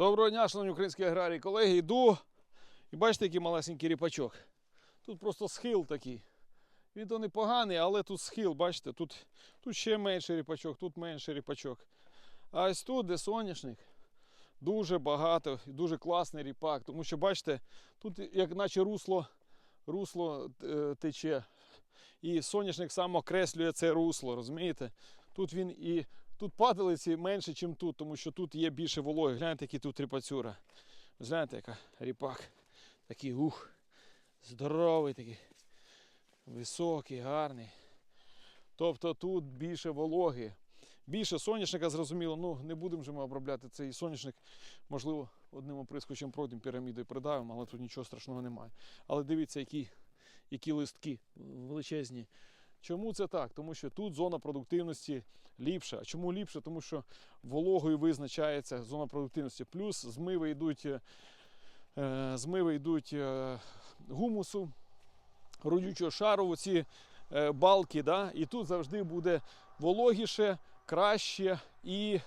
Доброго дня, шановні українські аграрії. Колеги, йду і бачите, який малесенький ріпачок. Тут просто схил такий. Він то непоганий, але тут схил, бачите, тут, тут ще менший ріпачок, тут менший ріпачок. А ось тут, де соняшник, дуже багато, і дуже класний ріпак. Тому що, бачите, тут як наче русло, русло е, тече. І соняшник сам окреслює це русло, розумієте? Тут він і Тут падалиці менше, ніж тут, тому що тут є більше вологи. Гляньте, який тут ріпацюра. Гляньте, яка ріпак. Такий ух. Здоровий такий. Високий, гарний. Тобто тут більше вологи. Більше соняшника, зрозуміло, ну не будемо же ми обробляти цей соняшник. Можливо, одним оприскочем пройдемо пірамідою придавимо, але тут нічого страшного немає. Але дивіться, які, які листки величезні. Чому це так? Тому що тут зона продуктивності ліпша. А чому ліпше? Тому що вологою визначається зона продуктивності. Плюс змиви йдуть, е, змиви йдуть е, гумусу, родючого шару, оці е, балки. Да? І тут завжди буде вологіше, краще і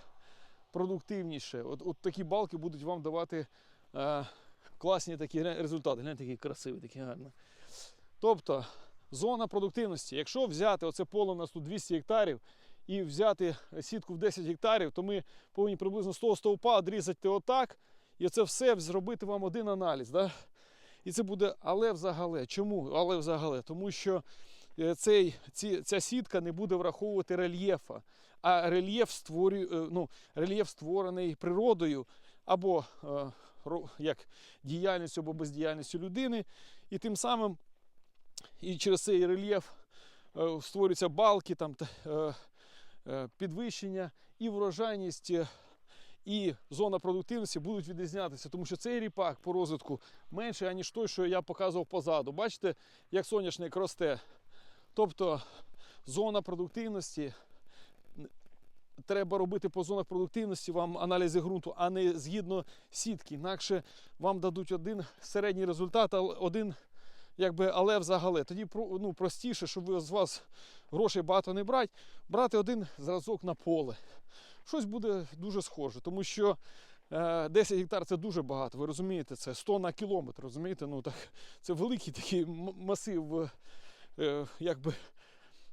продуктивніше. От, от такі балки будуть вам давати е, класні такі результати. Гляньте, такий красивий, такий гарний. Тобто зона продуктивності. Якщо взяти оце поле у нас тут 200 гектарів і взяти сітку в 10 гектарів, то ми повинні приблизно з того стовпа відрізати отак, і це все зробити вам один аналіз. Да? І це буде але взагале. Чому? Але взагале? Тому що е, цей, ці, ця сітка не буде враховувати рельєфа. А рельєф, створює, е, ну, рельєф створений природою або е, як діяльністю або бездіяльністю людини. І тим самим і через цей рельєф е, створюються балки, там, та- е, е, підвищення і врожайність, і зона продуктивності будуть відрізнятися, тому що цей ріпак по розвитку менший, аніж той, що я показував позаду. Бачите, як соняшник росте. Тобто зона продуктивності. Треба робити по зонах продуктивності вам аналізи ґрунту, а не згідно сітки. Інакше вам дадуть один середній результат, а один якби, але взагалі. Тоді ну, простіше, щоб з вас грошей багато не брати, брати один зразок на поле. Щось буде дуже схоже, тому що е, 10 гектар це дуже багато, ви розумієте, це 100 на кілометр, розумієте? Ну, так, це великий такий масив е, якби,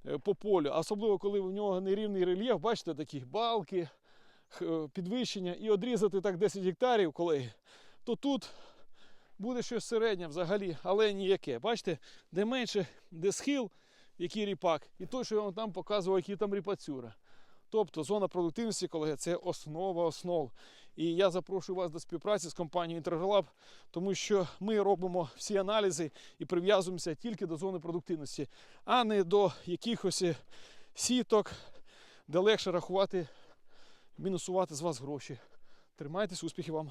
е, по полю. Особливо, коли в нього нерівний рельєф, бачите, такі балки, е, підвищення, і одрізати так 10 гектарів, колеги, то тут буде щось середнє взагалі, але ніяке. Бачите, де менше, де схил, який ріпак, і той, що я вам там показував, які там ріпацюра. Тобто зона продуктивності, колеги, це основа основ. І я запрошую вас до співпраці з компанією Інтергролаб, тому що ми робимо всі аналізи і прив'язуємося тільки до зони продуктивності, а не до якихось сіток, де легше рахувати, мінусувати з вас гроші. Тримайтесь, успіхів вам!